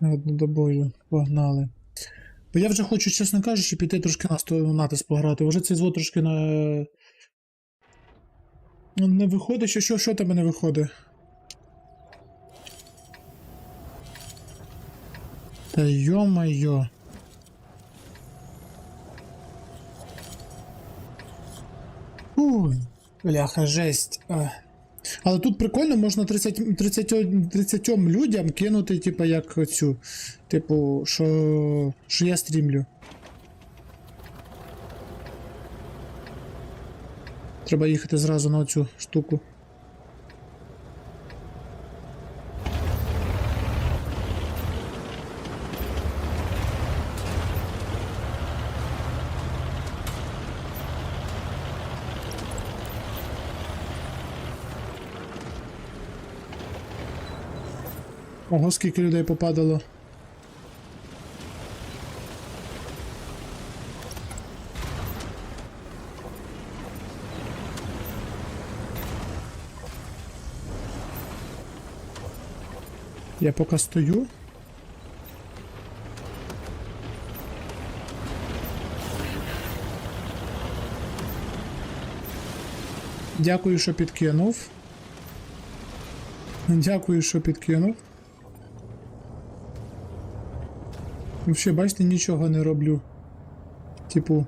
Однодобою погнали. Бо я вже хочу, чесно кажучи, піти трошки на сто- натис пограти. Вже цей звод трошки на. Ну, Не виходить, що, що, що тебе не виходить? Та йо-майо. Бляха, жесть. Ах. Але тут прикольно, можна 30, 30, 30 людям кинути, типу, як цю. Типу, що, що я стрімлю. Треба їхати зразу на цю штуку. Ого, скільки людей попадало. Я поки стою. Дякую, що підкинув. Дякую, що підкинув. Взагалі, бачите, нічого не роблю. Типу.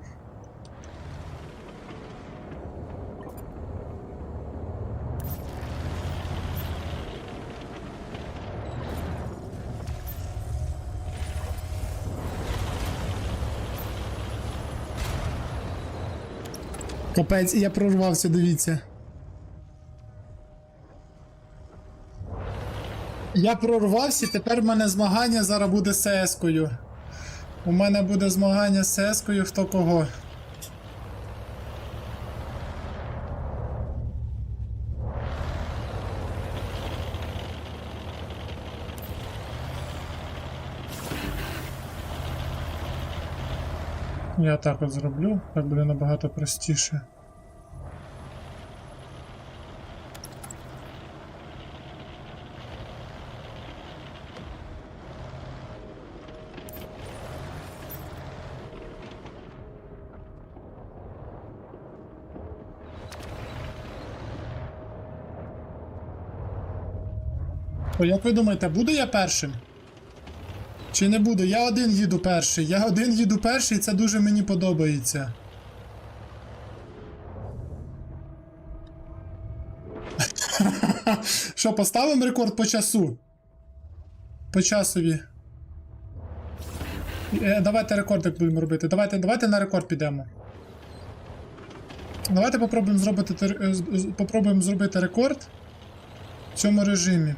Капець, я прорвався, дивіться. Я прорвався, тепер в мене змагання зараз буде з СС-кою. У мене буде змагання з Сескою, хто кого. Я так от зроблю, так буде набагато простіше. О, як ви думаєте, буду я першим? Чи не буду? Я один їду перший. Я один їду перший, і це дуже мені подобається. Що, поставимо рекорд по часу? По часові. Е, давайте рекордик будемо робити. Давайте, давайте на рекорд підемо. Давайте попробуємо зробити, е, попробуємо зробити рекорд в цьому режимі.